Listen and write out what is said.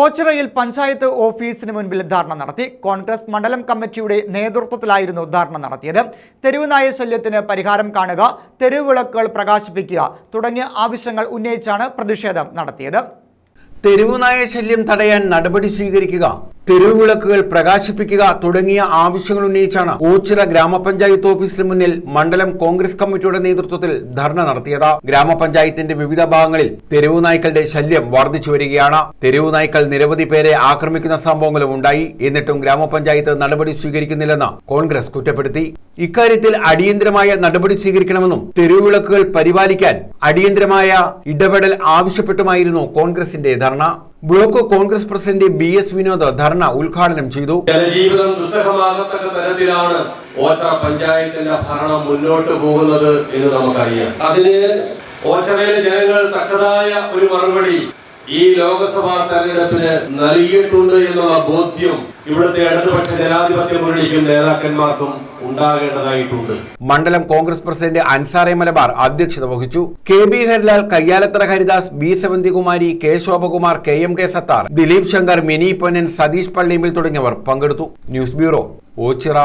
ഓച്ചിറയിൽ പഞ്ചായത്ത് ഓഫീസിന് മുൻപിൽ ധർണ നടത്തി. കോൺഗ്രസ് മണ്ഡലം കമ്മിറ്റിയുടെ നേതൃത്വത്തിലായിരുന്നു ധർണ നടത്തിയത്. തെരുവുനായ ശല്യത്തിന് പരിഹാരം കാണുക തെരുവിളക്കുകൾ പ്രകാശിപ്പിക്കുക തുടങ്ങിയ ആവശ്യങ്ങൾ ഉന്നയിച്ചാണ് പ്രതിഷേധം നടത്തിയത്. തെരുവുനായ ശല്യം തടയാൻ നടപടി സ്വീകരിക്കുക. തെരുവുവിളക്കുകൾ പ്രകാശിപ്പിക്കുക തുടങ്ങിയ ആവശ്യങ്ങൾ ഉന്നയിച്ചാണ് ഓച്ചിറ ഗ്രാമപഞ്ചായത്ത് ഓഫീസിന് മുന്നിൽ മണ്ഡലം കോൺഗ്രസ് കമ്മിറ്റിയുടെ നേതൃത്വത്തിൽ ധർണ നടത്തിയത്. ഗ്രാമപഞ്ചായത്തിന്റെ വിവിധ ഭാഗങ്ങളിൽ തെരുവുനായ്ക്കളുടെ ശല്യം വർദ്ധിച്ചു വരികയാണ്. തെരുവുനായ്ക്കൾ നിരവധി പേരെ ആക്രമിക്കുന്ന സംഭവങ്ങളും ഉണ്ടായി. എന്നിട്ടും ഗ്രാമപഞ്ചായത്ത് നടപടി സ്വീകരിക്കുന്നില്ലെന്ന് കോൺഗ്രസ് കുറ്റപ്പെടുത്തി. ഇക്കാര്യത്തിൽ അടിയന്തരമായ നടപടി സ്വീകരിക്കണമെന്നും തെരുവിളക്കുകൾ പരിപാലിക്കാൻ അടിയന്തരമായ ഇടപെടൽ ആവശ്യപ്പെട്ടുമായിരുന്നു കോൺഗ്രസിന്റെ ധർണ. Block Congress president B S Vinod ധർണ ഉദ്ഘാടനം ചെയ്തു. ജനജീവിതം ദുസ്സഹമാകത്തക്ക തരത്തിലാണ് ഓച്ചറ പഞ്ചായത്തിന്റെ ഭരണം മുന്നോട്ട് പോകുന്നത് എന്ന് നമുക്കറിയാം. അതിന് ഓച്ചറയിലെ ജനങ്ങൾ തക്കതായ ഒരു മറുപടി ഈ ലോകസഭാ തെരഞ്ഞെടുപ്പിന് നൽകിയിട്ടുണ്ട് എന്നുള്ള ബോധ്യം ഇവിടുത്തെ ഇടതുപക്ഷ ജനാധിപത്യ മുന്നണിക്കും നേതാക്കന്മാർക്കും ഉണ്ടാകേണ്ടതായിട്ടുണ്ട്. മണ്ഡലം കോൺഗ്രസ് പ്രസിഡന്റ് അൻസാറെ മലബാർ അധ്യക്ഷത വഹിച്ചു. K B Harilal Kayyalathara Haridas B Sevanthikumari K Shobhakumar K M K Sathar Dileep Shankar Mini Ponnan Satheesh Pallimil തുടങ്ങിയവർ പങ്കെടുത്തു. News bureau Ochira.